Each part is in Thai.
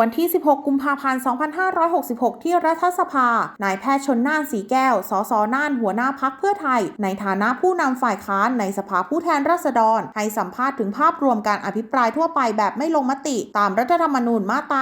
วันที่ 16 กุมภาพันธ์ 2566 ที่รัฐสภา นายแพทย์ชนน่านสีแก้ว สสน่านหัวหน้าพักเพื่อไทย ในฐานะผู้นำฝ่ายค้านในสภาผู้แทนราษฎร ให้สัมภาษณ์ถึงภาพรวมการอภิปรายทั่วไปแบบไม่ลงมติ ตามรัฐธรรมนูญมาตรา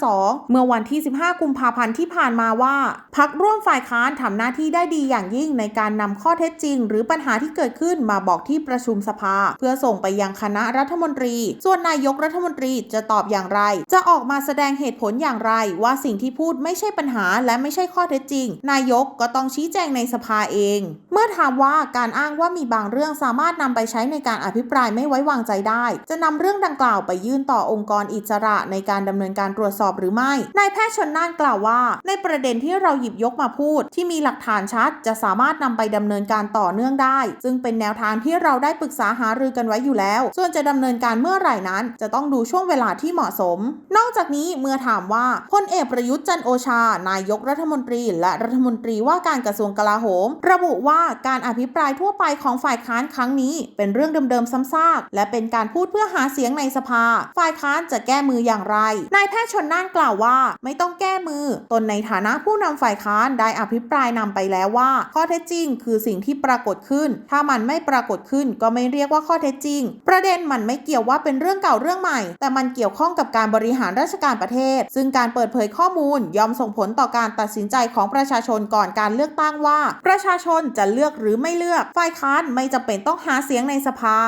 152 เมื่อวันที่ 15 กุมภาพันธ์ที่ผ่านมาว่า พักร่วมฝ่ายค้านทำหน้าที่ได้ดีอย่างยิ่งในการนำข้อเท็จจริง หรือปัญหาที่เกิดขึ้นมาบอกที่ประชุมสภา เพื่อส่งไปยังคณะรัฐมนตรี ส่วนนายกรัฐมนตรีจะตอบอย่างไร จะออกมาแสดงเหตุผลอย่างไรว่าสิ่งที่พูดไม่ใช่ปัญหาและไม่ใช่ข้อเท็จจริง นายกก็ต้องชี้แจงในสภาเอง เมื่อถามว่าการอ้างว่ามีบางเรื่องสามารถนำไปใช้ในการอภิปรายไม่ไว้วางใจได้ จะนำเรื่องดังกล่าวไปยื่นต่อองค์กรอิสระในการดำเนินการตรวจสอบหรือไม่ นายแพทย์ชนน่านกล่าวว่า ในประเด็นที่เราหยิบยกมาพูด ที่มีหลักฐานชัด จะสามารถนำไปดำเนินการต่อเนื่องได้ ซึ่งเป็นแนวทางที่เราได้ปรึกษาหารือกันไว้อยู่แล้ว ส่วนจะดำเนินการเมื่อไหร่นั้น จะต้องดูช่วงเวลาที่เหมาะสม นอกจากนี้เมื่อถามว่าพลเอกประยุทธ์จันโอชา นายกรัฐมนตรี และรัฐมนตรีว่าการกระทรวงกลาโหม ระบุว่าการอภิปรายทั่วไปของฝ่ายค้านครั้งนี้ เป็นเรื่องเดิมๆซ้ำซากและเป็นการพูดเพื่อหาเสียงในสภา ฝ่ายค้านจะแก้มืออย่างไร นายแพทย์ชนน่านกล่าวว่า ไม่ต้องแก้มือ ตนในฐานะผู้นำฝ่ายค้านได้อภิปรายนำไปแล้วว่า ข้อเท็จจริง คือสิ่งที่ปรากฏขึ้น ถ้ามันไม่ปรากฏขึ้นก็ไม่เรียกว่าข้อเท็จจริง ประเด็นมันไม่เกี่ยวว่าเป็นเรื่องเก่าเรื่องใหม่ แต่มันเกี่ยวข้องกับการบริหารราชการประเทศ ซึ่งการเปิดเผยข้อมูลย่อมส่งผลต่อการตัดสินใจของประชาชนก่อนการเลือกตั้งว่า ประชาชนจะเลือกหรือไม่เลือก ฝ่ายค้านไม่จำเป็นต้องหาเสียงในสภา